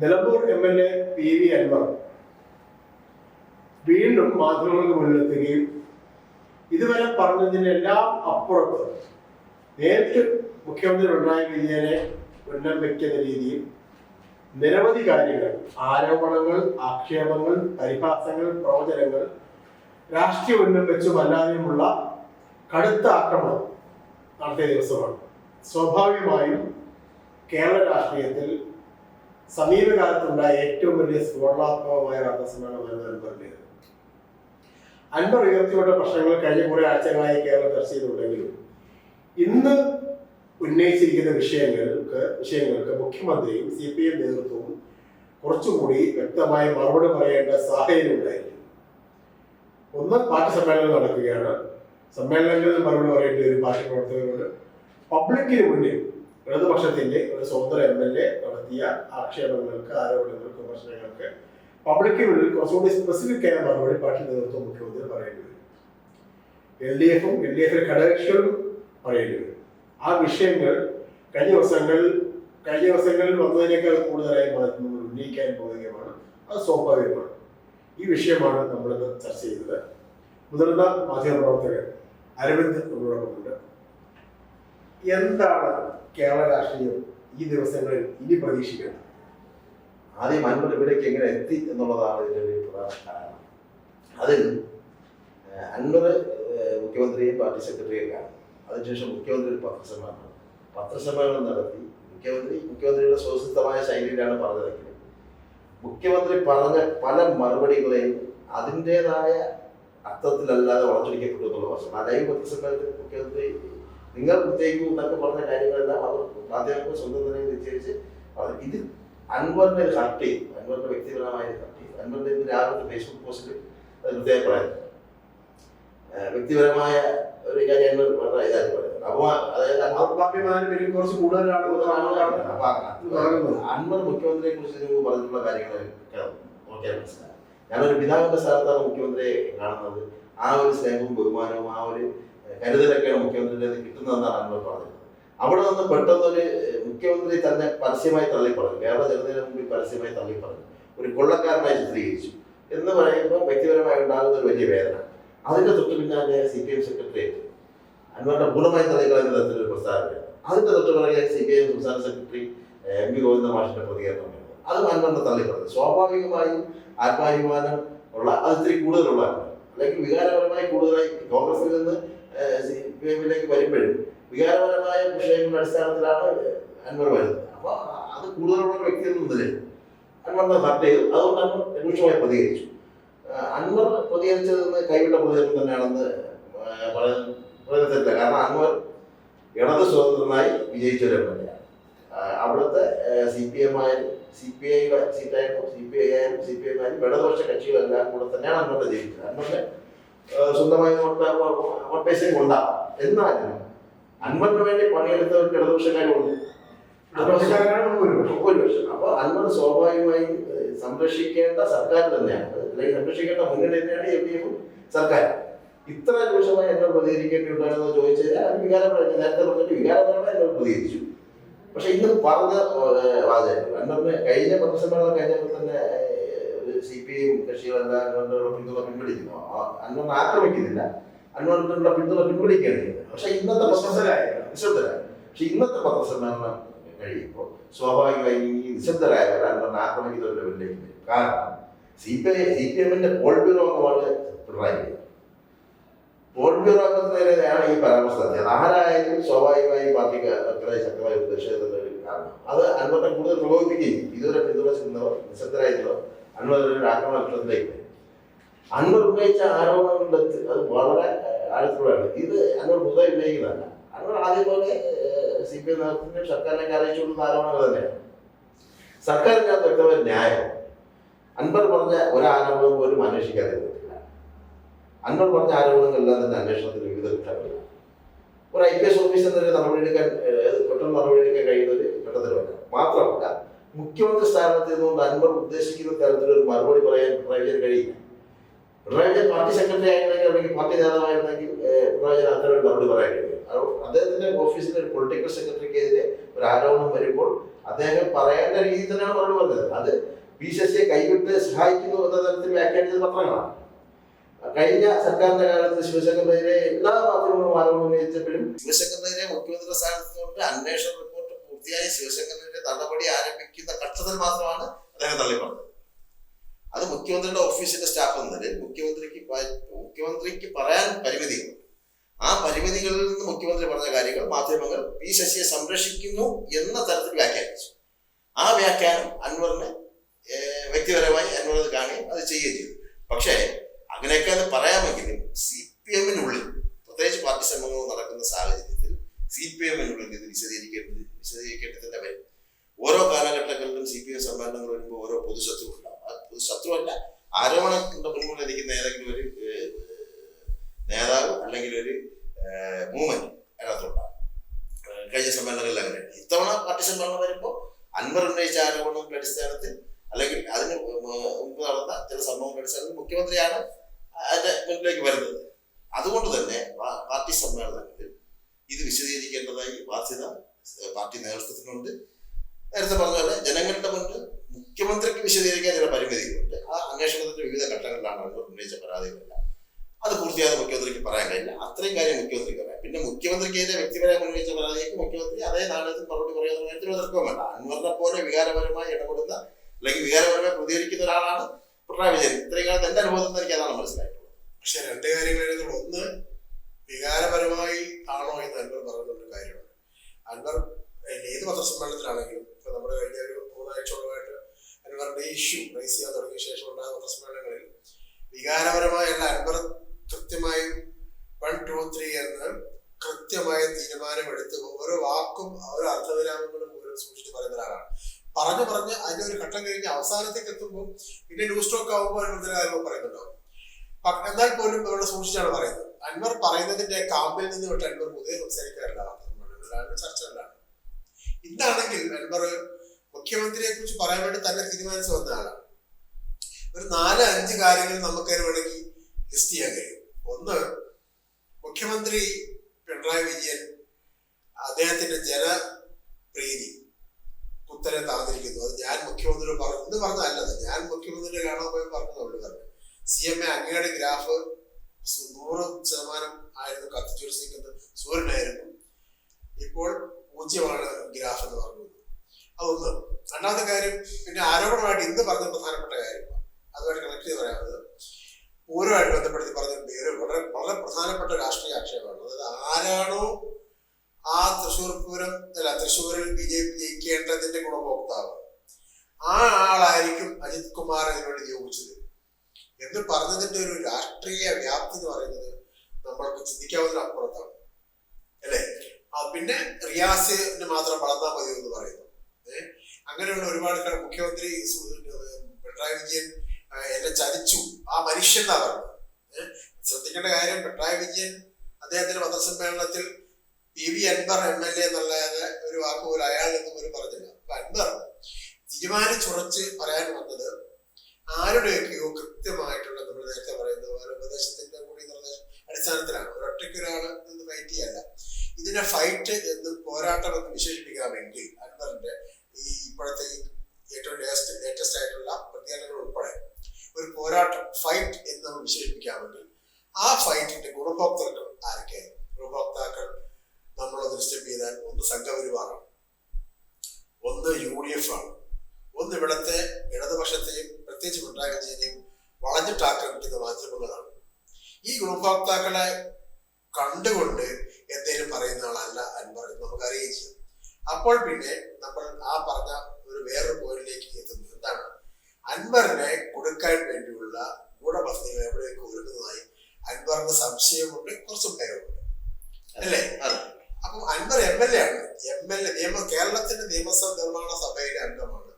Nilambur M L A P V Anwar വീണ്ടും മാധ്യമങ്ങൾക്ക് മുന്നിലെത്തുകയും ഇതുവരെ പറഞ്ഞതിനെല്ലാം അപ്പുറത്ത് നേരിട്ട് മുഖ്യമന്ത്രി പിണറായി വിജയനെ ഉന്നം വയ്ക്കുന്ന രീതിയിൽ നിരവധി കാര്യങ്ങൾ ആരോപണങ്ങൾ ആക്ഷേപങ്ങൾ പരിഹാസങ്ങൾ പ്രവചനങ്ങൾ രാഷ്ട്രീയ ഉന്നം വെച്ചും അല്ലാതെയുമുള്ള കടുത്ത ആക്രമണം നടത്തിയ ദിവസമാണ്. സ്വാഭാവികമായും കേരള രാഷ്ട്രീയത്തിൽ സമീപകാലത്തുണ്ടായ ഏറ്റവും വലിയ സ്ഫോടനാത്മകമായ വാർത്താസമ്മേളനമായിരുന്നു അൻവറിന്റേത് അൻവർ ഉയർത്തിവിട്ട പ്രശ്നങ്ങൾ കഴിഞ്ഞ കുറെ ആഴ്ചകളായി കേരളം ചർച്ച ചെയ്തിട്ടുണ്ടെങ്കിലും ഇന്ന് ഉന്നയിച്ചിരിക്കുന്ന വിഷയങ്ങൾക്ക് വിഷയങ്ങൾക്ക് മുഖ്യമന്ത്രിയും സി പി എം നേതൃത്വവും കുറച്ചുകൂടി വ്യക്തമായ മറുപടി പറയേണ്ട സാഹചര്യം ഉണ്ടായിരിക്കും. ഒന്ന് പാർട്ടി സമ്മേളനം നടക്കുകയാണ്. സമ്മേളനങ്ങളിൽ മറുപടി പറയേണ്ടി വരും പാർട്ടി പ്രവർത്തകരോട്. പബ്ലിക്കിന് മുന്നിൽ ഇടതുപക്ഷത്തിന്റെ ഒരു സ്വതന്ത്ര എം എൽ എ നടത്തിയ ആക്ഷേപങ്ങൾക്ക് ആരോപണങ്ങൾക്ക് വിമർശനങ്ങൾക്ക് പബ്ലിക്കിന് മുന്നിൽ കുറച്ചുകൂടി സ്പെസിഫിക് ആയ മറുപടി പാർട്ടി നേതൃത്വം മുഖ്യമന്ത്രി പറയേണ്ടി വരും. എൽ ഡി എഫും എൽ ഡി എഫിലെ ഘടകകക്ഷികളും പറയേണ്ടി വരും. ആ വിഷയങ്ങൾ കഴിഞ്ഞ ദിവസങ്ങളിൽ കഴിഞ്ഞ ദിവസങ്ങളിൽ വന്നതിനേക്കാൾ കൂടുതലായി മാധ്യമങ്ങൾ ഉന്നയിക്കാൻ പോവുകയുമാണ് അത് സ്വാഭാവികമാണ്. ഈ വിഷയമാണ് നമ്മളിന്ന് ചർച്ച ചെയ്തത് മുതിർന്ന മാധ്യമപ്രവർത്തകൻ അരവിന്ദ് നമ്മളോടൊപ്പമുണ്ട് എന്താണ് കേരള രാഷ്ട്രീയം? ഈ ദിവസങ്ങളിൽ ഇനി പ്രതീക്ഷിക്കണം. ആദ്യം അൻവർ ഇവിടേക്ക് എങ്ങനെ എത്തി എന്നുള്ളതാണ് ഇതിന്റെ ഒരു പ്രധാന കാരണം. അതിൽ അൻവർ മുഖ്യമന്ത്രിയും പാർട്ടി സെക്രട്ടറിയും കാണും. അതിനുശേഷം മുഖ്യമന്ത്രി ഒരു പത്രസമ്മേളനം പത്രസമ്മേളനം നടത്തി മുഖ്യമന്ത്രി മുഖ്യമന്ത്രിയുടെ സ്വസിദ്ധമായ ശൈലിയിലാണ് പറഞ്ഞതെങ്കിൽ മുഖ്യമന്ത്രി പറഞ്ഞ പല മറുപടികളെയും അതിന്റെതായ അർത്ഥത്തിലല്ലാതെ വളച്ചൊടിക്കപ്പെട്ടു എന്നുള്ള പ്രശ്നം. ആ ലൈവ് പത്രസമ്മേളനത്തിൽ മുഖ്യമന്ത്രി നിങ്ങൾ പ്രത്യേകിക്കും എന്നൊക്കെ പറഞ്ഞ കാര്യങ്ങളെല്ലാം അവർ മാധ്യമങ്ങൾ സ്വന്തം തന്നെ അവർ ഇത് അൻവറിനെ ഒരു ഹർട്ട് ചെയ്യും അൻവറിന്റെ വ്യക്തിപരമായ ഒരു ഹർട്ട് ചെയ്യും അൻവറിന്റെ ഇന്ന് രാവിലത്തെ ഫേസ്ബുക്ക് പോസ്റ്റിൽ അത് പ്രത്യേകം വ്യക്തിപരമായ ഒരു കാര്യം അൻവർ വളരെ പറയുന്നത് അതായത് കുറച്ച് കൂടുതലാണ് അൻവർ മുഖ്യമന്ത്രിയെ കുറിച്ച് നിങ്ങൾ പറഞ്ഞിട്ടുള്ള കാര്യങ്ങൾ നോക്കിയാൽ മനസ്സിലാവും. ഞാനൊരു പിതാവിന്റെ സ്ഥാനത്താണ് മുഖ്യമന്ത്രിയെ കാണുന്നത്. ആ ഒരു സ്നേഹവും ബഹുമാനവും ആ ഒരു കരുതലൊക്കെയാണ് മുഖ്യമന്ത്രിയുടെ കിട്ടുന്നതെന്നാണ് അൻവർ പറഞ്ഞത്. അവിടെ നിന്ന് പെട്ടെന്നൊരു മുഖ്യമന്ത്രി തന്നെ പരസ്യമായി തള്ളിപ്പറഞ്ഞു. കേരള ജനതയുടെ മുമ്പിൽ പരസ്യമായി തള്ളിപ്പറഞ്ഞു. ഒരു കൊള്ളക്കാരനായി ചിത്രീകരിച്ചു എന്ന് പറയുമ്പോൾ വ്യക്തിപരമായി ഉണ്ടാകുന്ന ഒരു വലിയ വേദന. അതിന്റെ തൊട്ട് പിന്നാലെ സി പി എം സെക്രട്ടേറിയറ്റ് അന്വറിന്റെ പൂർണമായി തള്ളിക്കളയുന്ന തരത്തിലൊരു പ്രസ്താവന. അതിന്റെ തൊട്ട് സി പി ഐ സംസ്ഥാന സെക്രട്ടറി എം പി ഗോവിന്ദ മാഷിന്റെ പ്രതികരണം അതും അന്വറിന്റെ തള്ളിപ്പറഞ്ഞു സ്വാഭാവികമായും ആത്മാഭിമാനം ഉള്ള അത് ഇത്തിരി കൂടുതലുള്ള അല്ലെങ്കിൽ വികാരപരമായി കൂടുതലായി കോൺഗ്രസിൽ നിന്ന് സി പി എമ്മിലേക്ക് വരുമ്പോഴും വികാരപരമായ വിഷയങ്ങളുടെ അടിസ്ഥാനത്തിലാണ് അൻവർ വരുന്നത് അപ്പോൾ അത് കൂടുതലുള്ള വ്യക്തി എന്ന നിലയിൽ അൻവറിനെ ഹർട്ട് ചെയ്തു അതുകൊണ്ട് അൻവർ രൂക്ഷമായി പ്രതികരിച്ചു അൻവർ പ്രതികരിച്ചത് കൈവിട്ട പ്രതികരണം തന്നെയാണെന്ന് ആ, പറയുന്നത് പറയുന്നത് കാരണം അൻവർ ഇടത് സ്വതന്ത്രനായി വിജയിച്ച ഒരു എം എൽ എ അവിടുത്തെ സി പി എം ആയാലും സി പി ഐയുടെ സീറ്റായാലും സി പി ഐ ആയാലും സി പി എം ആയാലും ഇടതുപക്ഷ കക്ഷികളെല്ലാം കൂടെ തന്നെയാണ് അൻവറിനെ ജയിച്ചത് അൻവറിനെ സ്വന്തമായി വോട്ട് പൈസയും കൊണ്ടാവാം എന്നാലും അൻവറിന് വേണ്ടി പണിയെടുത്ത ഇടതുപക്ഷക്കാരുണ്ട് ഒരു അൻപത് അപ്പോൾ അൻവർ സ്വാഭാവികമായും സംരക്ഷിക്കേണ്ട സർക്കാർ തന്നെയാണ്. അല്ലെങ്കിൽ സംരക്ഷിക്കേണ്ട മുന്നണി തന്നെയാണ് എൽ ഡി എഫും സർക്കാർ ഇത്ര രൂക്ഷമായി എന്നോട് പ്രതികരിക്കേണ്ടിയുണ്ടായിരുന്നോ ചോദിച്ചു കഴിഞ്ഞാൽ അത് വികാരപരമായി നേരത്തെ പറഞ്ഞിട്ട് വികാരപരമായി എന്നോട് പ്രതികരിച്ചു. പക്ഷെ ഇന്ന് പറഞ്ഞ വാചകം കഴിഞ്ഞ പത്രസമ്മേളനം കഴിഞ്ഞപ്പോൾ തന്നെ സി പി ഐ കക്ഷികളെല്ലാം പിന്തുണ പിൻവലിക്കുന്നു. അന്നൊന്നും ആക്രമിക്കുന്നില്ല. അൻവറിനുള്ള പിന്തുണ പിൻവലിക്കുകയാണ് പക്ഷെ ഇന്നത്തെ പത്രസമ്മേളനം നിശബ്ദരായ പക്ഷെ ഇന്നത്തെ പത്രസമ്മേളനം കഴിയുമ്പോൾ സ്വാഭാവികമായി ഈ നിശബ്ദരായവർ അൻവറിനെ ആക്രമിക്കുന്ന ഒരു ലെവലിലേക്ക് വരും. കാരണം C P I C P എമ്മിന്റെ പോൾ ബ്യൂറോ അംഗമാണ് പിണറായി വിജയൻ. പോൾ ബ്യൂറോ അംഗത്തിനെതിരെയാണ് ഈ പരാമർശം നടത്തിയത്. ആരായാലും സ്വാഭാവികമായി പാർട്ടിക്ക് അത്ര ശക്തമായ ഒരു പ്രതിഷേധത്തിന്റെ കാരണം. അത് അൻവറിനെ കൂടുതൽ പ്രകോപിപ്പിക്കുകയും. ഇതുവരെ പിന്തുണച്ചിരുന്നവർ നിശബ്ദരായിരുന്നവർ അൻവർ ഒരു ആക്രമണത്തിലേക്ക് അൻവർ ഉന്നയിച്ച ആരോപണങ്ങളുടെ ത- അത് വളരെ ആഴത്തിലുള്ളതാണ്. ഇത് അൻവർ പുതുതായി ഉന്നയിക്കുന്നതല്ല. അൻവർ ആദ്യം പോലെ സി പി ഐ നേതൃത്വത്തിനും സർക്കാരിനെ അറിയിച്ചുകൊണ്ടുള്ള ആരോപണങ്ങൾ തന്നെയാണ്. സർക്കാരിനകത്ത് വ്യക്തമായ ന്യായം. അൻവർ പറഞ്ഞ ഒരാരോപണം പോലും അന്വേഷിക്കാതെ ഇരുന്നിട്ടില്ല അൻവർ പറഞ്ഞ ആരോപണങ്ങളെല്ലാം തന്നെ അന്വേഷണത്തിന് വിവിധ ഘട്ടങ്ങളില്ല ഒരു ഐ പി എസ് ഓഫീസറിന് നടപടിയെടുക്കാൻ എടുക്കാൻ പെട്ടെന്ന് നടപടിയെടുക്കാൻ കഴിയുന്ന ഒരു ഘട്ടത്തിലുണ്ട്. മാത്രമല്ല മുഖ്യമന്ത്രി സ്ഥാനത്ത് നിന്നുകൊണ്ട് അൻവർ ഉദ്ദേശിക്കുന്ന തരത്തിലൊരു മറുപടി പറയാൻ പിണറായി കഴിയില്ല. പിണറായി പാർട്ടി സെക്രട്ടറി ആയിരുന്നെങ്കിൽ അല്ലെങ്കിൽ പാർട്ടി നേതാവായിരുന്നെങ്കിൽ പിണറായി അത്തരം ഒരു മറുപടി പറയാൻ കഴിയും അദ്ദേഹത്തിന്റെ ഓഫീസിൽ ഒരു പൊളിറ്റിക്കൽ സെക്രട്ടറിക്കെതിരെ ഒരു ആരോപണം വരുമ്പോൾ അദ്ദേഹം പറയേണ്ട രീതിയിൽ തന്നെയാണ് മറുപടി പറഞ്ഞത്. അത് പി സി സിയെ കൈവിട്ട് സഹായിക്കുന്നു എന്ന തരത്തിൽ വ്യാഖ്യാനിച്ചത് പത്രങ്ങളാണ്. കഴിഞ്ഞ സർക്കാരിന്റെ കാലത്ത് ശിവശങ്കറിനെതിരെ എല്ലാ മാധ്യമങ്ങളും ആരോപണം ഉന്നയിച്ചപ്പോഴും ശിവശങ്കറിനെതിരെ മുഖ്യമന്ത്രി സ്ഥാനത്തുകൊണ്ട് അന്വേഷണ റിപ്പോർട്ട് പൂർത്തിയായി ശിവശങ്കറിനെതിരെ നടപടി ആരംഭിക്കുന്ന ഘട്ടത്തിൽ മാത്രമാണ് അദ്ദേഹം തള്ളി പറഞ്ഞത് അത് മുഖ്യമന്ത്രിയുടെ ഓഫീസിന്റെ സ്റ്റാഫ് എന്നാൽ മുഖ്യമന്ത്രിക്ക് മുഖ്യമന്ത്രിക്ക് പറയാൻ പരിമിതികളുണ്ട് ആ പരിമിതികളിൽ നിന്ന് മുഖ്യമന്ത്രി പറഞ്ഞ കാര്യങ്ങൾ മാധ്യമങ്ങൾ പി ശശിയെ സംരക്ഷിക്കുന്നു എന്ന തരത്തിൽ വ്യാഖ്യാനിച്ചു. ആ വ്യാഖ്യാനം അൻവറിന് വ്യക്തിപരമായി അൻവർ കാണുകയും അത് ചെയ്യുകയും ചെയ്തു. പക്ഷേ അങ്ങനെയൊക്കെ അത് പറയാമെങ്കിലും സി പി എമ്മിനുള്ളിൽ പ്രത്യേകിച്ച് പാർട്ടി ശ്രമങ്ങൾ നടക്കുന്ന സാഹചര്യത്തിൽ സി പി എമ്മിനുള്ളിൽ ഇത് വിശദീകരിക്കേണ്ടത് വിശദീകരിക്കേണ്ടതിന്റെ ഓരോ കാലഘട്ടങ്ങളിലും സി പി എം സമ്മേളനങ്ങൾ വരുമ്പോൾ ഓരോ പൊതുശത്രു ഉണ്ടാവും ആ പൊതുശത്രുവല്ല. ആരോപണത്തിന്റെ മുൻപിൽ ഇരിക്കുന്ന ഏതെങ്കിലും ഒരു നേതാവ് അല്ലെങ്കിൽ ഒരു മൂവ്മെന്റ് അതിനകത്തുണ്ടാകും കഴിഞ്ഞ സമ്മേളനങ്ങളിൽ അങ്ങനെ. ഇത്തവണ പാർട്ടി സമ്മേളനം വരുമ്പോൾ അൻവർ ഉന്നയിച്ച ആരോപണങ്ങളുടെ അടിസ്ഥാനത്തിൽ അല്ലെങ്കിൽ അതിന് മുമ്പ് നടന്ന ചില സംഭവങ്ങളുടെ അടിസ്ഥാനത്തിൽ മുഖ്യമന്ത്രിയാണ് അതിന്റെ മുന്നിലേക്ക് വരുന്നത്. അതുകൊണ്ട് തന്നെ പാർട്ടി സമ്മേളനങ്ങളിൽ ഇത് വിശദീകരിക്കേണ്ടതായി ബാധ്യത പാർട്ടി നേതൃത്വത്തിനുണ്ട്. നേരത്തെ പറഞ്ഞ പോലെ ജനങ്ങളുടെ മുന്നിൽ മുഖ്യമന്ത്രിക്ക് വിശദീകരിക്കാൻ ചില പരിമിതികളുണ്ട്. ആ അന്വേഷണത്തിന്റെ വിവിധ ഘട്ടങ്ങളിലാണ് അവർ ഉന്നയിച്ച പരാതികളെല്ലാം. അത് പൂർത്തിയാതെ മുഖ്യമന്ത്രിക്ക് പറയാൻ കഴിയില്ല. അത്രയും കാര്യം മുഖ്യമന്ത്രിക്ക് പറയാം. പിന്നെ മുഖ്യമന്ത്രിക്ക് അതിന്റെ വ്യക്തിപരമായി ഉന്നയിച്ച പരാതിക്ക് മുഖ്യമന്ത്രി അതേ നാണയത്തിൽ മറുപടി പറയുന്ന കാര്യത്തിൽ തർക്കവും വേണ്ട. അൻവറിനെ പോലെ വികാരപരമായി ഇടപെടുന്ന അല്ലെങ്കിൽ വികാരപരമായി പ്രതികരിക്കുന്ന ഒരാളാണ് പിണറായി വിജയൻ. ഇത്രയും കാലത്ത് എന്റെ അനുഭവത്തിൽ എനിക്ക് അതാണ് മനസ്സിലായിട്ടുള്ളത്. പക്ഷെ രണ്ട് കാര്യങ്ങൾ ഒന്ന് വികാരപരമായി ആണോ എന്ന് അൻവർ പറഞ്ഞൊരു കാര്യമാണ് അൻവർ ഏത് പത്രസമ്മേളനത്തിലാണെങ്കിലും ഇപ്പൊ നമ്മുടെ കഴിഞ്ഞ ഒരു മൂന്നാഴ്ചയോളമായിട്ട് അനുവറിന്റെ ഇഷ്യൂ റൈസ് ചെയ്യാൻ തുടങ്ങിയ ശേഷം ഉണ്ടായ പത്രസമ്മേളനങ്ങളിൽ വികാരപരമായുള്ള അൻവർ കൃത്യമായും വൺ ടു ത്രീ എന്ന് കൃത്യമായ തീരുമാനമെടുത്ത് ഓരോ വാക്കും ഓരോ അർത്ഥവിരാമങ്ങളും ഓരോ സൂക്ഷിച്ച് പറയുന്ന ഒരാളാണ്. പറഞ്ഞു പറഞ്ഞ് അതിന്റെ ഒരു ഘട്ടം കഴിഞ്ഞ് അവസാനത്തേക്ക് എത്തുമ്പോൾ പിന്നെ ന്യൂസ് സ്റ്റോക്ക് ആകുമ്പോൾ അതിനെ കാര്യങ്ങൾ പറയുന്നുണ്ടാവും എന്നാൽ പോലും ഇവിടെ സൂക്ഷിച്ചാണ് പറയുന്നത്. അൻവർ പറയുന്നതിന്റെ കാമ്പിൽ നിന്ന് വിട്ട് അൻവർ പൊതുവെ സംസാരിക്കാറില്ല. ചർച്ച ചർച്ചകളിലാണ് ഇന്നാണെങ്കിൽ അൻവർ മുഖ്യമന്ത്രിയെ കുറിച്ച് പറയാൻ വേണ്ടി തന്നെ തീരുമാനിച്ചു വന്ന ആളാണ് ഒരു നാല് അഞ്ച് കാര്യങ്ങൾ നമുക്കതിന് വേണമെങ്കിൽ ലിസ്റ്റ് ചെയ്യാൻ കഴിയും. ഒന്ന് മുഖ്യമന്ത്രി പിണറായി വിജയൻ അദ്ദേഹത്തിന്റെ ജനപ്രീതി കുത്തനെ താന്നിരിക്കുന്നു അത് ഞാൻ മുഖ്യമന്ത്രി പറഞ്ഞു. ഇന്ന് പറഞ്ഞതല്ലത് ഞാൻ മുഖ്യമന്ത്രി കാണാൻ പോയി പറഞ്ഞതുള്ളൂ പറഞ്ഞു. സി എം എ അങ്ങയുടെ ഗ്രാഫ് നൂറ് ശതമാനം ആയിരുന്നു കത്തിച്ചുരസിക്കുന്നത്. സൂര്യനായിരുന്നു. ഇപ്പോൾ പൂജ്യമാണ് ഗ്രാഫ് എന്ന് പറഞ്ഞത്. അതൊന്ന് രണ്ടാമത്തെ കാര്യം പിന്നെ ആരോപണമായിട്ട് ഇന്ന് പറഞ്ഞ പ്രധാനപ്പെട്ട കാര്യമാണ് അതുമായിട്ട് കണക്ട് ചെയ്ത് പറയാവുന്നത് പൂരമായിട്ട് ബന്ധപ്പെടുത്തി പറഞ്ഞ പേര് വളരെ വളരെ പ്രധാനപ്പെട്ട രാഷ്ട്രീയ ആക്ഷേപമാണ്. അതായത് ആരാണോ ആ തൃശ്ശൂർ പൂരം അല്ല തൃശ്ശൂരിൽ ബി ജെ പി ജയിക്കേണ്ടതിന്റെ ഗുണഭോക്താവ് ആ ആളായിരിക്കും അജിത് കുമാർ അതിനോട് നിയോഗിച്ചത്. എന്ന് പറഞ്ഞതിന്റെ ഒരു രാഷ്ട്രീയ വ്യാപ്തി എന്ന് പറയുന്നത് നമ്മൾക്ക് ചിന്തിക്കാവുന്ന അപ്പുറത്താണ് അല്ലേ? പിന്നെ റിയാസിന് മാത്രം വളർന്നാൽ മതി എന്ന് പറയുന്നു. അങ്ങനെയുള്ള ഒരുപാട് മുഖ്യമന്ത്രി പിണറായി വിജയൻ എന്നെ ചതിച്ചു. ആ മനുഷ്യൻ എന്നാ പറഞ്ഞത് ശ്രദ്ധിക്കേണ്ട കാര്യം പിണറായി വിജയൻ അദ്ദേഹത്തിന്റെ പത്രസമ്മേളനത്തിൽ P V Anwar M L A എന്നുള്ള ഒരു വാക്ക് പോലും അയാൾ എന്ന് പോലും പറഞ്ഞില്ല. അപ്പൊ അൻബർ തീരുമാനിച്ചുറച്ച് പറയാൻ വന്നത് ആരുടെയൊക്കെയോ കൃത്യമായിട്ടുള്ള നമ്മൾ നേരത്തെ പറയുന്ന പോലെ ഉപദേശത്തിന്റെ കൂടി നിർദ്ദേശം അടിസ്ഥാനത്തിലാണ്. ഒരൊറ്റയ്ക്ക് ഒരാൾ ചെയ്യല്ല. ഇതിനെ ഫൈറ്റ് എന്ന് പോരാട്ടം എന്ന് വിശേഷിപ്പിക്കാമെങ്കിൽ അൻവറിന്റെ ഈ ഇപ്പോഴത്തെ ഏറ്റവും ലേറ്റസ്റ്റ് ലേറ്റസ്റ്റ് ആയിട്ടുള്ള പ്രതികരണങ്ങൾ ഉൾപ്പെടെ ഒരു പോരാട്ടം ഫൈറ്റ് എന്ന് നമ്മൾ വിശേഷിപ്പിക്കാമെങ്കിൽ ആ ഫൈറ്റിന്റെ ഗുണഭോക്താക്കൾ ആരൊക്കെയായിരുന്നു ഗുണഭോക്താക്കൾ നമ്മളൊന്ന് സ്റ്റെപ്പ് ചെയ്താൽ ഒന്ന് സംഘപരിവാറാണ് ഒന്ന് യു ഡി എഫ് ആണ്. ഒന്ന് ഇവിടത്തെ ഇടതുപക്ഷത്തെയും പ്രത്യേകിച്ച് പിണറായി വിജയനെയും ആക്രമിക്കുന്ന മാധ്യമങ്ങളാണ്. ഈ ഗുണഭോക്താക്കളെ കണ്ടുകൊണ്ട് എന്തെങ്കിലും പറയുന്ന ആളല്ല അൻവർ എന്ന് നമുക്ക് അറിയുകയും ചെയ്യും അപ്പോൾ പിന്നെ നമ്മൾ ആ പറഞ്ഞ ഒരു വേറൊരു പോയിന്റിലേക്ക് എത്തുന്നു. എന്താണ്? അൻവറിനെ കൊടുക്കാൻ വേണ്ടിയുള്ള ഗൂഢപദ്ധതികൾ എവിടെയൊക്കെ ഒരുങ്ങുന്നതായി അൻവറിന് സംശയമുണ്ട് കുറച്ച് ഭയമുണ്ട് അല്ലേ? അപ്പം അൻവർ എം എൽ എ ആണ്. എം എൽ എ നിയമ കേരളത്തിന്റെ നിയമസഭ നിർമ്മാണ സഭയുടെ അംഗമാണ്.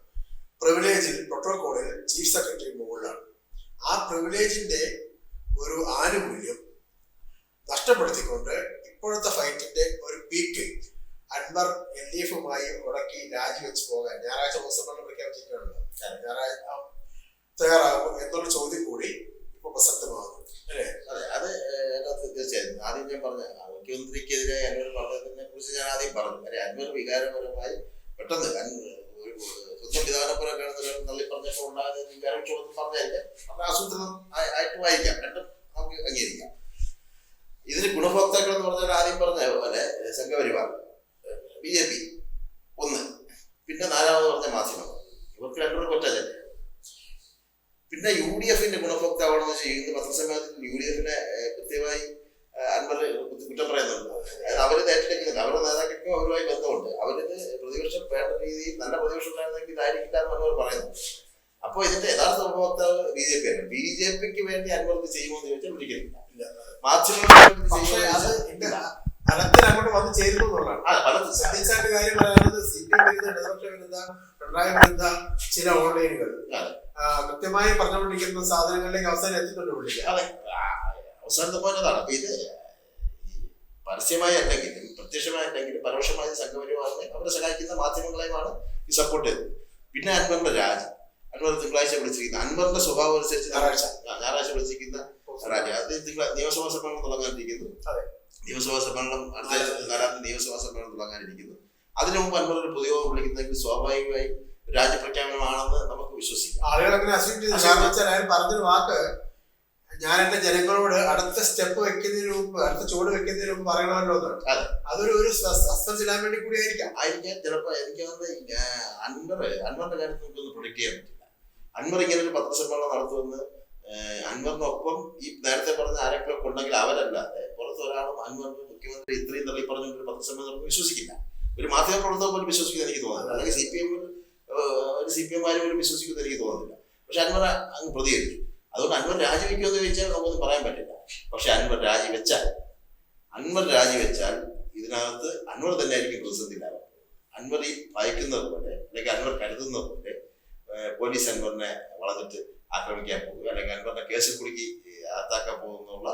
പ്രിവിലേജിൽ പ്രോട്ടോകോളിൽ ചീഫ് സെക്രട്ടറി മുകളിലാണ്. ആ പ്രിവിലേജിന്റെ ഒരു ആനുകൂല്യം നഷ്ടപ്പെടുത്തിക്കൊണ്ട് ഇപ്പോഴത്തെ ഫൈറ്റിന്റെ ഒരു പീക്ക് അൻവർ എൽ ഡി എഫുമായി ഉടക്കി രാജിവെച്ച് പോകാൻ. ഞായറാഴ്ച ദിവസമാണ് പ്രഖ്യാപിച്ചിട്ടുണ്ടല്ലോ ഞായറാഴ്ച തയ്യാറാകുമ്പോൾ തയ്യാറാകും എന്നുള്ള ചോദ്യം കൂടി ഇപ്പൊ പ്രസക്തമാകുന്നു അല്ലേ അതെ അത് ഏഹ്, അതിനകത്ത് തീർച്ചയായും ആദ്യം ഞാൻ പറഞ്ഞ ആ മുഖ്യമന്ത്രിക്കെതിരെ അൻവർ പറഞ്ഞതിനെ കുറിച്ച് ഞാൻ ആദ്യം പറഞ്ഞു അല്ലെ അൻവർ വികാരപരമായി പെട്ടെന്ന് അൻ- ആനപ്പുറമൊക്കെ തള്ളി പറഞ്ഞപ്പോൾ ഉണ്ടായത് വികാരക്ഷോഭം പറഞ്ഞായിരിക്കാം വളരെ ആസൂത്രണം ആയി- ആയിട്ടുമായിരിക്കാം രണ്ടും നമുക്ക് അംഗീകരിക്കാം ഇതിന് ഗുണഭോക്താക്കൾ എന്ന് പറഞ്ഞാൽ ആദ്യം പറഞ്ഞ പോലെ സംഘപരിവാർ ബി ജെ പി ഒന്ന് പിന്നെ നാലാമത് പറഞ്ഞ മാധ്യമങ്ങൾ ഇവർക്ക് രണ്ടുപേരും ഒറ്റ തന്നെ പിന്നെ യു ഡി എഫിന്റെ ഗുണഭോക്താവാണെന്ന് ചെയ്യുന്നത് പത്രസമ്മേളനത്തിൽ യു ഡി എഫിനെ കൃത്യമായി ഏഹ്, അൻവർ കുറ്റം പറയുന്നുണ്ട് അതായത് അവരിത് ഏറ്റെടുക്കുന്നില്ല അവരുടെ നേതാക്കൾക്കും അവരുമായി ബന്ധമുണ്ട് അവരിത് പ്രതിപക്ഷം വേണ്ട രീതിയിൽ നല്ല പ്രതിപക്ഷം ഉണ്ടായിരുന്നെങ്കിൽ ഇതായിരിക്കില്ല എന്ന് അൻവർ പറയുന്നു അപ്പോൾ ഇതിന്റെ യഥാർത്ഥ ഉപഭോക്താവ് ബി ജെ പി ആണ്. ബി ജെ പിക്ക് വേണ്ടി അനുവർത്തി ഇത് ചെയ്യുമോ എന്ന് ചോദിച്ചാൽ ഒരിക്കലില്ല അത്. അങ്ങോട്ട് വന്ന് ചേരുന്നു എന്നുള്ളതാണ്. ആ, പല ശ്രദ്ധിച്ചാൽ കാര്യം പറയുന്നത് സി പി എം വിരുദ്ധ ഇടതുപക്ഷ വിരുദ്ധ പിണറായി വിരുദ്ധ ചില ഓൺലൈനുകൾ. കൃത്യമായി പറഞ്ഞുകൊണ്ടിരിക്കുന്ന സാധനങ്ങളിലേക്ക് അവസാനം എത്തിക്കൊണ്ട് വിളിക്കുക അതെ. അവസാനത്തെ പോലെതാണ് അപ്പൊ ഇത് പരസ്യമായി അല്ലെങ്കിലും പ്രത്യക്ഷമായി അല്ലെങ്കിലും പരോക്ഷമായ സംഘപരിവാറിനെ അവരെ സഹായിക്കുന്ന മാധ്യമങ്ങളെയുമാണ് ഈ സപ്പോർട്ട് ചെയ്തത് പിന്നെ അൻവറിന്റെ രാജി. അൻവർ തിങ്കളാഴ്ച വിളിച്ചിരിക്കുന്ന. അൻവറിന്റെ സ്വഭാവം അനുസരിച്ച് ഞായറാഴ്ച. ഞായറാഴ്ച വിളിച്ചിരിക്കുന്ന രാജ. അത് തിങ്കള നിയമസഭാ സമ്മേളനം തുടങ്ങാനിരിക്കുന്നു. നിയമസഭാ സമ്മേളനം അടുത്ത നാലാം നിയമസഭാ സമ്മേളനം തുടങ്ങാനിരിക്കുന്നു. അതിനു മുമ്പ് അൻവർ ഒരു പൊതുയോഗം വിളിക്കുന്നെങ്കിൽ സ്വാഭാവികമായും രാജ്യപ്രഖ്യാപനമാണെന്ന് നമുക്ക് വിശ്വസിക്കാം. ആളുകൾ അങ്ങനെ അസ്യൂം ചെയ്തു കാരണം വെച്ചാൽ അയാൾ പറഞ്ഞൊരു വാക്ക് ഞാൻ എന്റെ ജനങ്ങളോട് അടുത്ത സ്റ്റെപ്പ് വെക്കുന്നതിന് മുമ്പ് അടുത്ത ചുവട് വെക്കുന്നതിന് മുമ്പ് പറയണമല്ലോ എന്നാണ് അതൊരു ഒരു സസ്പെൻസ് ചെയ്യാൻ വേണ്ടി കൂടി ആയിരിക്കാം. ആയിരിക്കാം ചിലപ്പോ എനിക്ക് അൻവർ അൻവറിന്റെ കാര്യത്തിൽ നമുക്കൊന്ന് പ്രൊഡിക്ട് ചെയ്യാൻ പറ്റില്ല അൻവർ ഇങ്ങനെ ഒരു പത്രസമ്മേളനം നടത്തുമെന്ന് അൻവറിനൊപ്പം ഈ നേരത്തെ പറഞ്ഞ ആരെങ്കിലും ഉണ്ടെങ്കിൽ അവരല്ലാതെ പുറത്ത് ഒരാളും അൻവറിന്റെ മുഖ്യമന്ത്രി ഇത്രയും തള്ളി പറഞ്ഞ ഒരു പത്രസമ്മേളനം വിശ്വസിക്കില്ല. ഒരു മാധ്യമ പ്രവർത്തകർ പോലും വിശ്വസിക്കുന്ന എനിക്ക് തോന്നുന്നില്ല. അല്ലെങ്കിൽ സി പി എം ഒരു സി പി എംമാരും പോലും വിശ്വസിക്കുന്ന എനിക്ക് തോന്നുന്നില്ല. പക്ഷെ അൻവർ അങ്ങ് പ്രതികരിച്ചു. അതുകൊണ്ട് അൻവർ രാജിവെക്കുമെന്ന് ചോദിച്ചാൽ നമുക്കൊന്നും പറയാൻ പറ്റില്ല. പക്ഷെ അൻവർ രാജിവെച്ചാൽ അൻവർ രാജിവെച്ചാൽ ഇതിനകത്ത് അൻവർ തന്നെ ആയിരിക്കും പ്രതിസന്ധിയിലാവുക അൻവർ ഈ ഭയക്കുന്നത് പോലെ അല്ലെങ്കിൽ അൻവർ കരുതുന്നത് പോലെ പോലീസ് അൻവറിനെ വളഞ്ഞിട്ട് ആക്രമിക്കാൻ പോകുക അല്ലെങ്കിൽ അൻവറിനെ കേസിൽ കുടുക്കി അകത്താക്കാൻ പോകുന്നുള്ള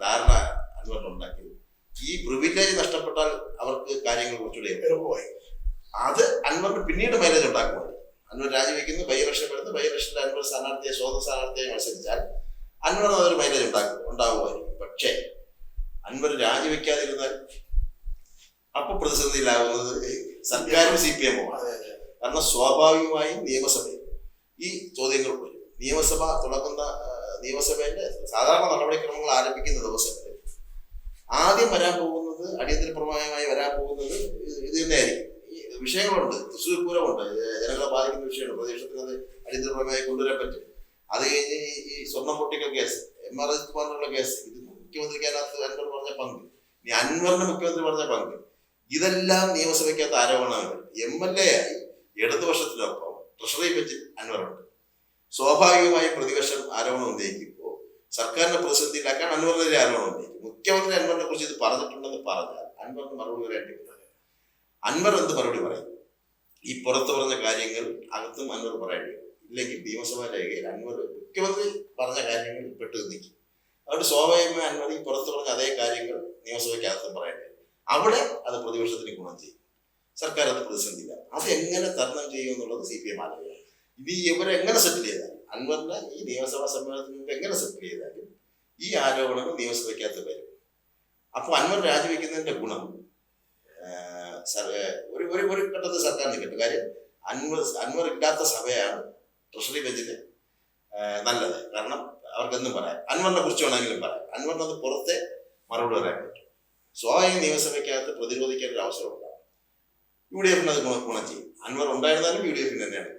ധാരണ അൻവറിനുണ്ടെങ്കിൽ ഈ പ്രിവിലേജ് നഷ്ടപ്പെട്ടാൽ അവർക്ക് കാര്യങ്ങൾ കുറച്ചുകൂടെ എളുപ്പം. എളുപ്പമായി. അത് അൻവറിന് പിന്നീട് മൈലേജ് ഉണ്ടാക്കുമായി അൻവർ രാജിവെക്കുന്നു ബൈ ഇലക്ഷൻ വരുന്നു ബൈ ഇലക്ഷനിൽ അൻവർ സ്ഥാനാർത്ഥിയെ സ്വതന്ത്ര സ്ഥാനാർത്ഥിയെ മത്സരിച്ചാൽ അൻവറിന് അതൊരു മൈലേജ് ഉണ്ടാക്കും ഉണ്ടാകുമായിരിക്കും പക്ഷേ അൻവർ രാജിവെക്കാതിരുന്നാൽ അപ്പൊ പ്രതിസന്ധിയിലാവുന്നത് സർക്കാരും സി പി എമ്മും അതെ അതെ. കാരണം സ്വാഭാവികമായും നിയമസഭയിൽ ഈ ചോദ്യങ്ങൾ വരും. നിയമസഭ തുടങ്ങുന്ന നിയമസഭയുടെ സാധാരണ നടപടിക്രമങ്ങൾ ആരംഭിക്കുന്ന ദിവസങ്ങളിൽ ആദ്യം വരാൻ പോകുന്നത് അടിയന്തര പ്രമായമായി വരാൻ പോകുന്നത് ഇത് തന്നെയായിരിക്കും. ഈ വിഷയങ്ങളുണ്ട്. തൃശ്ശൂർ പൂരമുണ്ട്. ജനങ്ങളെ ബാധിക്കുന്ന വിഷയമുണ്ട് പ്രദേശത്തിന് അത് അടിയന്തര പ്രമേയം കൊണ്ടുവരാൻ പറ്റും. അത് കഴിഞ്ഞ് ഈ- സ്വർണം പൊട്ടിക്കൽ കേസ് എം ആർ അജിത് കുമാറിനുള്ള കേസ് ഇത് മുഖ്യമന്ത്രിക്ക് അതിനകത്ത് അൻവർ പറഞ്ഞ പങ്ക് ഇനി അൻവറിന് മുഖ്യമന്ത്രി പറഞ്ഞ പങ്ക് ഇതെല്ലാം നിയമസഭയ്ക്കകത്ത് ആരോപണങ്ങൾ. എം എൽ എ ആയി ഇടതുപക്ഷത്തിനൊപ്പം ട്രഷറി ബെഞ്ചിൽ അൻവറുണ്ട് സ്വാഭാവികമായും പ്രതിപക്ഷം ആരോപണം ഉന്നയിക്കുമ്പോൾ സർക്കാരിനെ പ്രതിസന്ധിയിലാക്കാൻ അൻവറിനെതിരെ ആരോപണം ഉന്നയിക്കും. മുഖ്യമന്ത്രി അൻവറിനെ കുറിച്ച് ഇത് പറഞ്ഞിട്ടുണ്ടെന്ന് പറഞ്ഞാൽ അൻവറിന് മറുപടി പറയേണ്ടി വരുന്നത് അൻവർ എന്ത് മറുപടി പറയും? ഈ പുറത്തു പറഞ്ഞ കാര്യങ്ങൾ അകത്തും അൻവർ പറയേണ്ടി വരും ഇല്ലെങ്കിൽ നിയമസഭാ രേഖയിൽ അൻവർ മുഖ്യമന്ത്രി പറഞ്ഞ കാര്യങ്ങൾ പെട്ടു നിൽക്കും. അതുകൊണ്ട് സ്വാഭാവികമായി അൻവർ ഈ പുറത്തു പറഞ്ഞ അതേ കാര്യങ്ങൾ നിയമസഭയ്ക്ക് അകത്തും പറയേണ്ടി വരും അവിടെ അത് പ്രതിപക്ഷത്തിന് ഗുണം ചെയ്യും. സർക്കാർ അത് പ്രതിസന്ധിയില്ല. അത് എങ്ങനെ തരണം ചെയ്യും എന്നുള്ളത് സി പി എം ആലോചന ഇത് ഇവരെങ്ങനെ സെറ്റിൽ ചെയ്താൽ അൻവറിനെ ഈ നിയമസഭാ സമ്മേളനത്തിന് മുമ്പ് എങ്ങനെ സെറ്റിൽ ചെയ്താലും ഈ ആരോപണങ്ങൾ നിയമസഭയ്ക്കകത്ത് വരും. അപ്പോൾ അൻവർ രാജിവെക്കുന്നതിന്റെ ഗുണം ഒരു ഒരു ഒരു ഘട്ടത്തിൽ സർക്കാരിന് കിട്ടും കാര്യം അൻവർ അൻവർ ഇല്ലാത്ത സഭയാണ് ട്രഷറി ബെഞ്ചിന് നല്ലത്. കാരണം അവർക്കെന്നും പറയാം അൻവറിനെ കുറിച്ച് വേണമെങ്കിലും പറയാം. അൻവറിനത് പുറത്തെ മറുപടി പറയാൻ പറ്റും. സ്വാഭാവിക നിയമസഭയ്ക്കകത്ത് പ്രതിരോധിക്കാൻ ഒരു അവസരം ഉണ്ടാകും യു ഡി എഫിന് അത് ഗുണം ഗുണം ചെയ്യും അൻവർ ഉണ്ടായിരുന്നാലും യു ഡി എഫിന് തന്നെയാണ്.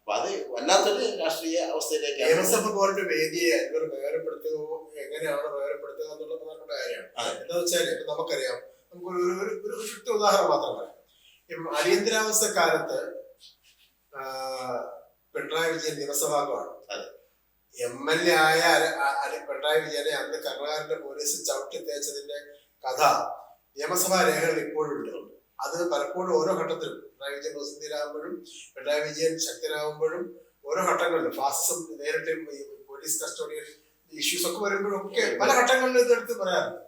അപ്പൊ അത് വല്ലാത്തൊരു രാഷ്ട്രീയ അവസ്ഥയിലേക്ക് നിയമസഭ പോലൊരു വേദിയെ അൻവർ വേർപെടുത്തുകയോ എങ്ങനെയാണ് വേർപെടുത്തുക എന്നുള്ള പ്രധാനപ്പെട്ട കാര്യമാണ്. എന്താ വെച്ചാൽ ഇപ്പൊ നമുക്കറിയാം നമുക്ക് ഒരു ഒരു ചുറ്റ ഉദാഹരണം മാത്രം പറയാം ഇപ്പം അടിയന്തരാവസ്ഥ കാലത്ത് പിണറായി വിജയൻ നിയമസഭാംഗമാണ്. എം എൽ എ ആയ പിണറായി വിജയനെ അന്ന് കർണാടകന്റെ പോലീസ് ചവിട്ടി തേച്ചതിന്റെ കഥ നിയമസഭാ രേഖകൾ ഇപ്പോഴും ഉണ്ട് അത് പലപ്പോഴും ഓരോ ഘട്ടത്തിലും. പിണറായി വിജയൻ പ്രതിസന്ധിയിലാകുമ്പോഴും പിണറായി വിജയൻ ശക്തനാകുമ്പോഴും ഓരോ ഘട്ടങ്ങളിലും. ഫാസിസം നേരിട്ട് പോലീസ് കസ്റ്റോഡിയൽ ഇഷ്യൂസ് ഒക്കെ വരുമ്പോഴും ഒക്കെ പല ഘട്ടങ്ങളിലും ഇതെടുത്ത് പറയാറുണ്ട്.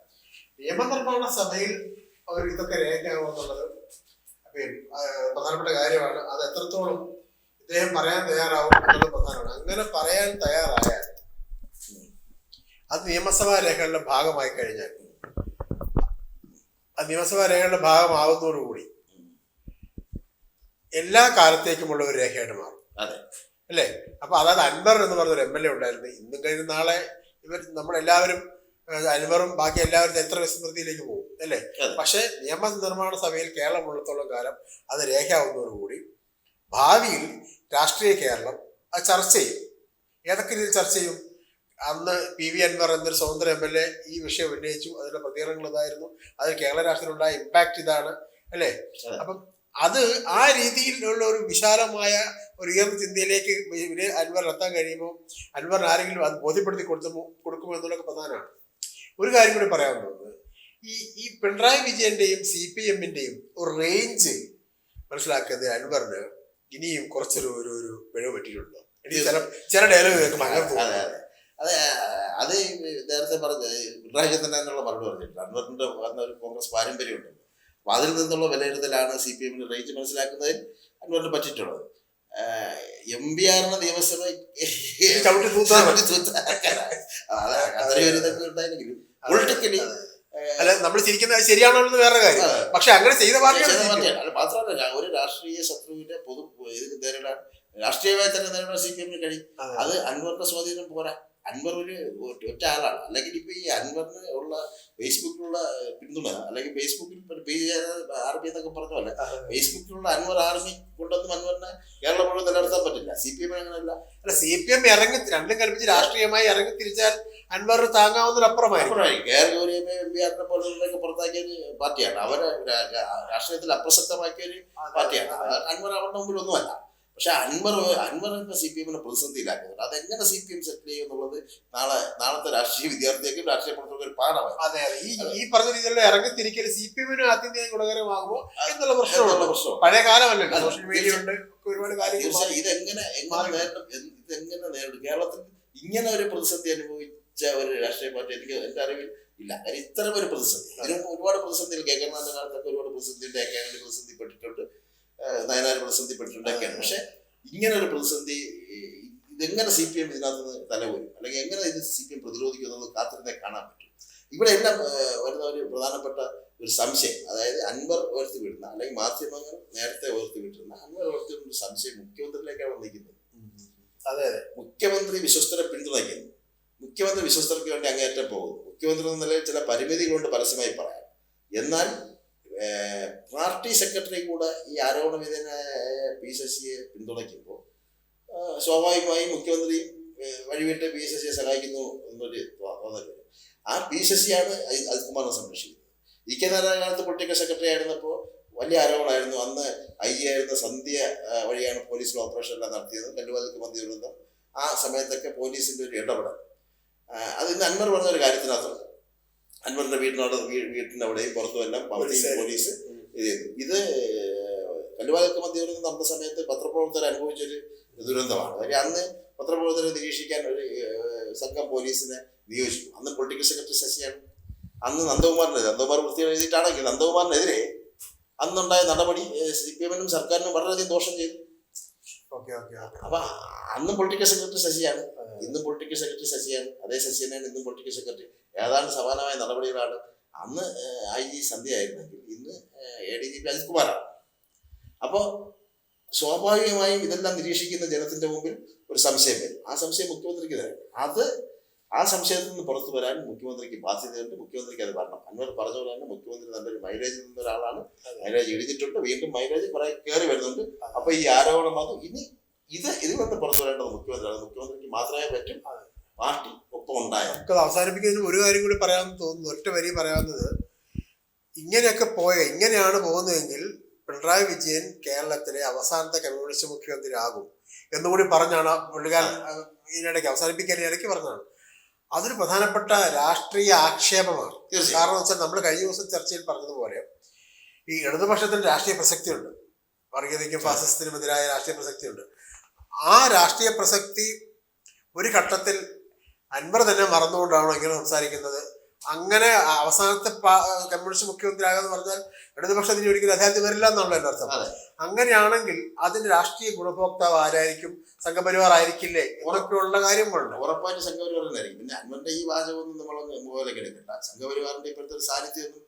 നിയമനിർമ്മാണ സഭയിൽ അവർ ഇതൊക്കെ രേഖയാകുമെന്നുള്ളത് പ്രധാനപ്പെട്ട കാര്യമാണ്. അത് എത്രത്തോളം ഇദ്ദേഹം പറയാൻ തയ്യാറാവും എന്നുള്ളത് പ്രധാനമാണ്. അങ്ങനെ പറയാൻ തയ്യാറായാൽ അത് നിയമസഭാ രേഖകളുടെ ഭാഗമായി കഴിഞ്ഞാൽ നിയമസഭാ രേഖകളുടെ ഭാഗമാവുന്നതോടുകൂടി എല്ലാ കാലത്തേക്കുമുള്ള ഒരു രേഖയായിട്ട് മാറും. അതെ. അല്ലേ? അപ്പൊ അതായത് അൻവർ എന്ന് പറഞ്ഞ ഒരു എം എൽ എ ഉണ്ടായിരുന്നു. ഇന്നും കഴിഞ്ഞ നാളെ ഇവർ നമ്മളെല്ലാവരും അൻവറും ബാക്കി എല്ലാവരും ചരിത്ര വിസ്മൃതിയിലേക്ക് പോകും. അല്ലേ? പക്ഷേ പക്ഷെ നിയമ നിർമ്മാണ സഭയിൽ കേരളം ഉള്ളത്തോളം കാലം അത് രേഖയാവുന്നതോടുകൂടി ഭാവിയിൽ രാഷ്ട്രീയ കേരളം അത് ചർച്ച ചെയ്യും. ഏതൊക്കെ രീതിയിൽ ചർച്ച ചെയ്യും? അന്ന് പി വി അൻവർ എന്നൊരു സ്വതന്ത്ര എം എൽ എ ഈ വിഷയം ഉന്നയിച്ചു. അതിന്റെ പ്രതികരണങ്ങൾ ഇതായിരുന്നു. അത് കേരള രാഷ്ട്രീയത്തിലുണ്ടായ ഇമ്പാക്ട് ഇതാണ്. അല്ലേ. അപ്പം അത് ആ രീതിയിലുള്ള ഒരു വിശാലമായ ഒരു ഉയർന്ന ചിന്തയിലേക്ക് അൻവർ എത്താൻ കഴിയുമ്പോൾ അൻവർ ആരെങ്കിലും അത് ബോധ്യപ്പെടുത്തി കൊടുത്തുമോ കൊടുക്കുമോ എന്നുള്ളതൊക്കെ പ്രധാനമാണ്. ഒരു കാര്യം കൂടി പറയാവുന്നത് ഈ ഈ പിണറായി വിജയന്റെയും സി പി എമ്മിന്റെയും ഒരു റേഞ്ച് മനസ്സിലാക്കുന്നത് അൻവറിന് ഇനിയും കുറച്ചൊരു ഒരു ഒരു പിഴവ് പറ്റിയിട്ടുണ്ടോ. ചില ചില ഡയലോഗ് കേൾക്കുമ്പോൾ അങ്ങനെ. അതെ അത് നേരത്തെ പറഞ്ഞ പിണറായി തന്നെ എന്നുള്ള മറുപടി പറഞ്ഞിട്ടുണ്ട്. അൻവറിന്റെ വന്ന ഒരു കോൺഗ്രസ് പാരമ്പര്യമുണ്ട്. അപ്പൊ അതിൽ നിന്നുള്ള വിലയിരുത്തലാണ് സി പി എമ്മിന് റേഞ്ച് മനസ്സിലാക്കുന്നതിൽ അൻവറിന് പറ്റിയിട്ടുള്ളത്. എം പി ആറിന് നിയമസഭ ഉണ്ടായിരുന്നെങ്കിലും പൊളിറ്റിക്കലി അല്ല നമ്മൾ ചിരിക്കുന്നത് ശരിയാണോ എന്ന് വേറെ കാര്യം. പക്ഷെ അങ്ങനെ ചെയ്ത പാർട്ടിയാണ്. മാത്രമല്ല ഒരു രാഷ്ട്രീയ ശത്രുവിന്റെ പൊതു ഇതിന് നേരിടാൻ രാഷ്ട്രീയമായി തന്നെ നേരിടാൻ സി പി എമ്മിന് കഴിയും അത് അൻവറിന്റെ സ്വാധീനം പോരാ. അൻവർ ഒരു ഒറ്റ- ആളാണ്. അല്ലെങ്കിൽ ഇപ്പൊ ഈ അൻവറിന് ഉള്ള ഫേസ്ബുക്കിലുള്ള പിന്തുണ അല്ലെങ്കിൽ ഫേസ്ബുക്കിൽ പേജ് ആർ പി എന്നൊക്കെ പറഞ്ഞല്ലേ ഫേസ്ബുക്കിലുള്ള അൻവർ ആർമി കൊണ്ടൊന്നും അൻവറിനെ കേരളം മുഴുവൻ നിലനിർത്താൻ പറ്റില്ല. സി പി എം അങ്ങനെയല്ല. അല്ല സി പി എം ഇറങ്ങി രണ്ടും കൽപ്പിച്ച് രാഷ്ട്രീയമായി ഇറങ്ങി തിരിച്ചാൽ അൻവർ താങ്ങാവുന്നതിനപ്പുറമായി കേരള ഗൗരിയമ്മ എം പി ആറിനെ പോലുള്ളവരൊക്കെ പുറത്താക്കിയ ഒരു പാർട്ടിയാണ്. അവരെ രാഷ്ട്രീയത്തിൽ അപ്രസക്തമാക്കിയ ഒരു പാർട്ടിയാണ്. അൻവർ അവരുടെ മുമ്പിൽ ഒന്നുമല്ല. പക്ഷെ അൻവർ അൻവർ ഇപ്പൊ സി പി എമ്മിനെ പ്രതിസന്ധിയിലാക്കുന്നുണ്ട് അതെങ്ങനെ സി പി എം സെറ്റിൽ ചെയ്യും എന്നുള്ളത് നാളെ നാളത്തെ രാഷ്ട്രീയ വിദ്യാർത്ഥിയൊക്കെ രാഷ്ട്രീയ പ്രവർത്തകർക്ക് ഒരു പാഠമാണ്. അതെ അതെ. ഈ ഈ പറഞ്ഞ രീതിയിലുള്ള ഇറങ്ങിത്തിരിക്കൽ സി പി എമ്മിന് ആത്യന്തികം ഗുണകരമാകുമോ എന്നുള്ള പ്രശ്നമുള്ള പ്രശ്നം പഴയ കാലമല്ലല്ലോ. സോഷ്യൽ മീഡിയ ഉണ്ട് ഒരുപാട് കാര്യങ്ങൾ ഇത് ഇതെങ്ങനെ എങ്ങനെ ഇതെങ്ങനെ നേരിടും? കേരളത്തിൽ ഇങ്ങനെ ഒരു പ്രതിസന്ധി അനുഭവിച്ച ഒരു രാഷ്ട്രീയ പാർട്ടി എനിക്ക് എന്റെ അറിവിൽ ഇല്ല. കാര്യം ഇത്തരം ഒരു പ്രതിസന്ധി ഇതിന് ഒരുപാട് പ്രതിസന്ധികൾ കേൾക്കുന്ന കാലത്തൊക്കെ ഒരുപാട് പ്രതിസന്ധി ഉണ്ടാക്കിയാണ് പ്രതിസന്ധിപ്പെട്ടിട്ടുണ്ട്. ഏഹ് നയനാർ പ്രതിസന്ധിപ്പെട്ടിട്ടൊക്കെയാണ് പക്ഷെ ഇങ്ങനെ ഒരു പ്രതിസന്ധി ഇതെങ്ങനെ സി പി എം ഇതിനകത്ത് നിന്ന് തലവരും അല്ലെങ്കിൽ എങ്ങനെ ഇത് സി പി എം പ്രതിരോധിക്കും എന്നുള്ളത് കാത്തിരുന്നേ കാണാൻ പറ്റും. ഇവിടെ എല്ലാം വരുന്ന ഒരു പ്രധാനപ്പെട്ട ഒരു സംശയം. അതായത് അൻവർ ഉയർത്തി വിടുന്ന അല്ലെങ്കിൽ മാധ്യമങ്ങൾ നേരത്തെ ഉയർത്തി വിട്ടിരുന്ന അൻവർ ഉയർത്തി വിടുന്ന സംശയം മുഖ്യമന്ത്രിയിലേക്കാണ് വന്നിരിക്കുന്നത്. അതെ അതെ. മുഖ്യമന്ത്രി വിശ്വസ്തരെ പിന്തുണയ്ക്കുന്നു. മുഖ്യമന്ത്രി വിശ്വസ്തർക്ക് വേണ്ടി അങ്ങേറ്റം പോകുന്നു. മുഖ്യമന്ത്രി എന്ന നിലയിൽ ചില പരിമിതികളുണ്ട് പരസ്യമായി പറയാം. എന്നാൽ പാർട്ടി സെക്രട്ടറി കൂടെ ഈ ആരോപണ വിധേയനായ പി ശശിയെ പിന്തുണയ്ക്കുമ്പോൾ സ്വാഭാവികമായും മുഖ്യമന്ത്രി വഴിവിട്ട് പി ശശിയെ സഹായിക്കുന്നു എന്നൊരു തോന്നൽ ആ പി ശശിയാണ് അജി- അജിത് കുമാറിനെ സംരക്ഷിക്കുന്നത്. ഇ കെ നാരായണ കാലത്ത് പൊളിറ്റിക്കൽ സെക്രട്ടറി ആയിരുന്നപ്പോൾ വലിയ ആരോപണമായിരുന്നു. അന്ന് ഐ ആയിരുന്ന സന്ധ്യ വഴിയാണ് പോലീസിൽ ഓപ്പറേഷൻ എല്ലാം നടത്തിയത് കല്ലുവാതിക്ക് മന്ത്രി ദുരന്തം ആ സമയത്തൊക്കെ പോലീസിന്റെ ഒരു ഇടപെടൽ. അത് ഇന്ന് അൻവർ പറഞ്ഞ ഒരു കാര്യത്തിനകത്തുണ്ട്. അൻവറിന്റെ വീടിനോട് വീട്ടിന്റെ അവിടെയും പുറത്തും എല്ലാം പോലീസ് ഇത് ചെയ്തു ഇത് കല്ലുവാതിക്ക് മന്ത്രി നടന്ന സമയത്ത് പത്രപ്രവർത്തകർ അനുഭവിച്ചൊരു ദുരന്തമാണ്. കാര്യം അന്ന് പത്രപ്രവർത്തകരെ നിരീക്ഷിക്കാൻ ഒരു സംഘം പോലീസിനെ നിയോഗിച്ചു അന്ന് പൊളിറ്റിക്കൽ സെക്രട്ടറി ശശിയാണ്. അന്ന് നന്ദകുമാറിനെതിരെ നന്ദകുമാർ വൃത്തി എഴുതിയിട്ടാണെങ്കിൽ നന്ദകുമാറിനെതിരെ അന്നുണ്ടായ നടപടി സി പി എമ്മിനും സർക്കാരിനും വളരെയധികം ദോഷം ചെയ്തു. Okay okay okay. അപ്പൊ അന്നും പൊളിറ്റിക്കൽ സെക്രട്ടറി ശശിയാണ്. ഇന്നും പൊളിറ്റിക്കൽ സെക്രട്ടറി ശശിയാണ്. അതേ ശശി തന്നെയാണ് ഇന്നും പൊളിറ്റിക്കൽ സെക്രട്ടറി. ഏതാണ്ട് സമാനമായ നടപടികളാണ്. അന്ന് ഐ ജി സന്ധ്യ ആയിരുന്നെങ്കിൽ ഇന്ന് A D G P Ajit കുമാറാണ് അപ്പോൾ സ്വാഭാവികമായും ഇതെല്ലാം നിരീക്ഷിക്കുന്ന ജനത്തിന്റെ മുമ്പിൽ ഒരു സംശയം വരും. ആ സംശയം മുഖ്യമന്ത്രിക്ക് തരും അത് ആ സംശയത്തിൽ നിന്ന് പുറത്തു വരാൻ മുഖ്യമന്ത്രിക്ക് ബാധ്യതയുണ്ട്. മുഖ്യമന്ത്രിക്ക് അത് വരണം. അൻവർ പറഞ്ഞ പോലെ തന്നെ മുഖ്യമന്ത്രി നല്ലൊരു മൈലേജ് നിന്ന ഒരാളാണ് മൈലേജ് ഇടിഞ്ഞിട്ടുണ്ട്. വീണ്ടും മൈലേജ് കുറെ കയറി വരുന്നുണ്ട്. അപ്പൊ ഈ ആരോപണം വന്നു. ഇനി ഇത് ഇതിൽ നിന്ന് പുറത്തു വരേണ്ടത് മുഖ്യമന്ത്രിയാണ്. മുഖ്യമന്ത്രിക്ക് മാത്രമേ പറ്റും. പാർട്ടി ഒപ്പം ഉണ്ടായ? നമുക്കത് അവസാനിപ്പിക്കുന്നതിന് ഒരു കാര്യം കൂടി പറയാമെന്ന് തോന്നുന്നു. ഒറ്റ വരി പറയാവുന്നത് ഇങ്ങനെയൊക്കെ പോയ ഇങ്ങനെയാണ് പോകുന്നതെങ്കിൽ പിണറായി വിജയൻ കേരളത്തിലെ അവസാനത്തെ കമ്മ്യൂണിസ്റ്റ് മുഖ്യമന്ത്രി ആകും എന്നുകൂടി പറഞ്ഞാണ് പുള്ളിക്കാരൻ ഇതിനിടയ്ക്ക് അവസാനിപ്പിക്കാൻ ഇടയ്ക്ക് പറഞ്ഞതാണ്. അതൊരു പ്രധാനപ്പെട്ട രാഷ്ട്രീയ ആക്ഷേപമാണ്. കാരണം വെച്ചാൽ നമ്മൾ കഴിഞ്ഞ ദിവസം ചർച്ചയിൽ പറഞ്ഞതുപോലെ ഈ ഇടതുപക്ഷത്തിന് രാഷ്ട്രീയ പ്രസക്തിയുണ്ട്. വർഗീയതയ്ക്കും ഫാസിസത്തിനും എതിരായ രാഷ്ട്രീയ പ്രസക്തിയുണ്ട്. ആ രാഷ്ട്രീയ പ്രസക്തി ഒരു ഘട്ടത്തിൽ അൻവർ തന്നെ മറന്നുകൊണ്ടാണോ ഇങ്ങനെ സംസാരിക്കുന്നത്? അങ്ങനെ അവസാനത്തെ കമ്മ്യൂണിസ്റ്റ് മുഖ്യമന്ത്രി ആകാന്ന് പറഞ്ഞാൽ ഇടതുപക്ഷത്തിന് ഒരിക്കലും അദ്ദേഹത്തിന് വരില്ല എന്നാണല്ലോ എന്റെ അർത്ഥം. അങ്ങനെയാണെങ്കിൽ അതിന് രാഷ്ട്രീയ ഗുണഭോക്താവ് ആരായിരിക്കും? സംഘപരിവാർ ആയിരിക്കില്ലേ? എന്നൊക്കെയുള്ള കാര്യങ്ങളുണ്ട്. ഉറപ്പായിട്ട് സംഘപരിവാറിനായിരിക്കും പിന്നെ അൻവറിന്റെ ഈ വാചകമൊന്നും നമ്മളൊന്നും മുകളിലേക്ക് എടുക്കണ്ട സംഘപരിവാറിന്റെ ഇപ്പോഴത്തെ ഒരു സാന്നിധ്യമൊന്നും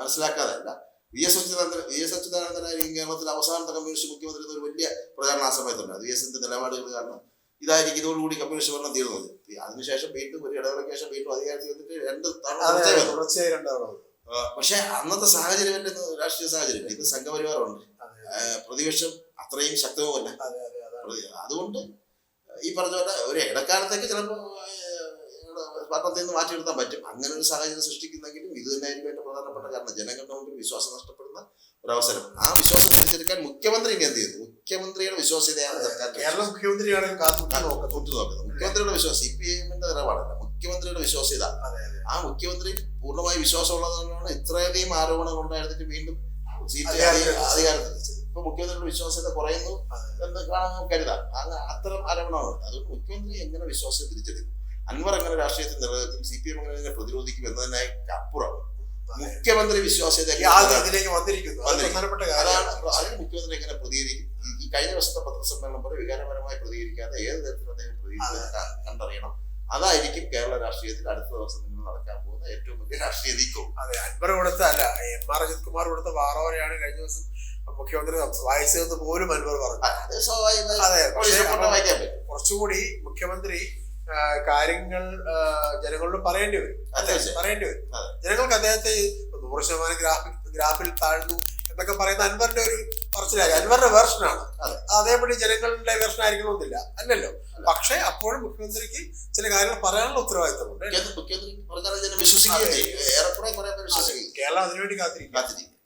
മനസ്സിലാക്കാതല്ല V S Achuthanandan V S അച്യുതാനന്ദനായിരിക്കും കേരളത്തിൽ അവസാനത്തെ കമ്മ്യൂണിസ്റ്റ് മുഖ്യമന്ത്രി ഒരു വലിയ പ്രചാരണ ആ സമയത്തുണ്ട് വി എസിന്റെ നിലപാടുകൾ കാരണം ഇതായിരിക്കും ഇതോടുകൂടി കമ്മ്യൂണിസ്റ്റ് ഭരണം തീർന്നത്. അതിനുശേഷം വീണ്ടും ഒരു ഇടവേളയ്ക്ക് ശേഷം വീണ്ടും അധികാരത്തിൽ വന്നിട്ട് രണ്ട് തുടർച്ചയായി പക്ഷേ അന്നത്തെ സാഹചര്യം എന്റെ രാഷ്ട്രീയ സാഹചര്യം? ഇത് സംഘപരിവാരമുണ്ട് പ്രതിപക്ഷം അത്രയും ശക്തവുമല്ല. അതുകൊണ്ട് ഈ പറഞ്ഞ പോലെ ഒരു ഇടക്കാലത്തേക്ക് ചിലപ്പോൾ പട്ടത്തിൽ നിന്ന് മാറ്റിയെടുക്കാൻ പറ്റും. അങ്ങനെ ഒരു സാഹചര്യം സൃഷ്ടിക്കുന്നെങ്കിലും ഇത് തന്നെയായിരിക്കും ഏറ്റവും പ്രധാനപ്പെട്ട കാരണം. ജനങ്ങളുടെ മുമ്പിൽ വിശ്വാസം നഷ്ടപ്പെടുന്ന അവസരം. ആ വിശ്വാസം തിരിച്ചെടുക്കാൻ മുഖ്യമന്ത്രി എന്ത് ചെയ്യുന്നു? മുഖ്യമന്ത്രിയുടെ വിശ്വാസ്യതയാണ് സർക്കാർ കേരള മുഖ്യമന്ത്രിയാണ് തൊട്ടു നോക്കുന്നത് മുഖ്യമന്ത്രിയുടെ വിശ്വാസം സി പി എമ്മിന്റെ നിലപാടല്ല മുഖ്യമന്ത്രിയുടെ വിശ്വാസ്യത. ആ മുഖ്യമന്ത്രി പൂർണമായി വിശ്വാസമുള്ളതുകൊണ്ടാണ് ഇത്രയധികം ആരോപണങ്ങൾ ഉണ്ടായിരുന്നിട്ട് വീണ്ടും സീറ്റ് അധികാരത്തിൽ അധി- അധികാരത്തിൽ ഇപ്പൊ മുഖ്യമന്ത്രിയുടെ വിശ്വാസ്യത കുറയുന്നു എന്ന് കാണാൻ കരുതാം. അത്തരം ആരോപണമാണ് അതുകൊണ്ട് മുഖ്യമന്ത്രി എങ്ങനെ വിശ്വാസം തിരിച്ചെടുക്കും? അൻവർ എങ്ങനെ രാഷ്ട്രീയത്തിൽ നിലനിൽക്കും സി പി എം ഇതിനെ പ്രതിരോധിക്കും എന്നതിനായി അപ്പുറം മുഖ്യമന്ത്രി വിശ്വാസ്യത വന്നിരിക്കുന്നു. അതാണ് അതിന് മുഖ്യമന്ത്രി എങ്ങനെ പ്രതികരിക്കും? ഈ- കഴിഞ്ഞ ദിവസത്തെ പത്രസമ്മേളനം പോലെ വികാരപരമായി പ്രതികരിക്കാതെ ഏത് തരത്തിൽ അദ്ദേഹം പ്രതികരിക്കുന്നത് കണ്ടറിയണം. അതായിരിക്കും കേരള രാഷ്ട്രീയത്തിൽ അടുത്ത ദിവസം നിങ്ങൾ നടക്കാൻ പോകുന്ന ഏറ്റവും വലിയ രാഷ്ട്രീയ നീക്കവും അതെ അൻവർ കൊടുത്ത അല്ല എം ആർ അജിത് കുമാർ കൊടുത്ത വാറോരെയാണ് കഴിഞ്ഞ ദിവസം മുഖ്യമന്ത്രി വായിച്ചതെന്ന് പോലും അൻവർ പറഞ്ഞു. അത് സ്വാഭാവികമായി കുറച്ചുകൂടി മുഖ്യമന്ത്രി കാര്യങ്ങൾ ജനങ്ങളോട് പറയേണ്ടി വരും? പറയേണ്ടി വരും. ജനങ്ങൾക്ക് അദ്ദേഹത്തെ നൂറ് ശതമാനം ഗ്രാഫിൽ ഗ്രാഫിൽ താഴ്ന്നു എന്നൊക്കെ പറയുന്ന അൻവറിന്റെ ഒരു പറച്ചിലായി. അൻവറിന്റെ വേർഷനാണ് അതെ. അതേപടി ജനങ്ങളുടെ വേർഷൻ ആയിരിക്കണമെന്നില്ല അല്ലല്ലോ. പക്ഷെ അപ്പോഴും മുഖ്യമന്ത്രിക്ക് ചില കാര്യങ്ങൾ പറയാനുള്ള ഉത്തരവാദിത്തമുണ്ട്. കേരളം അതിനുവേണ്ടി കാത്തിരിക്കും.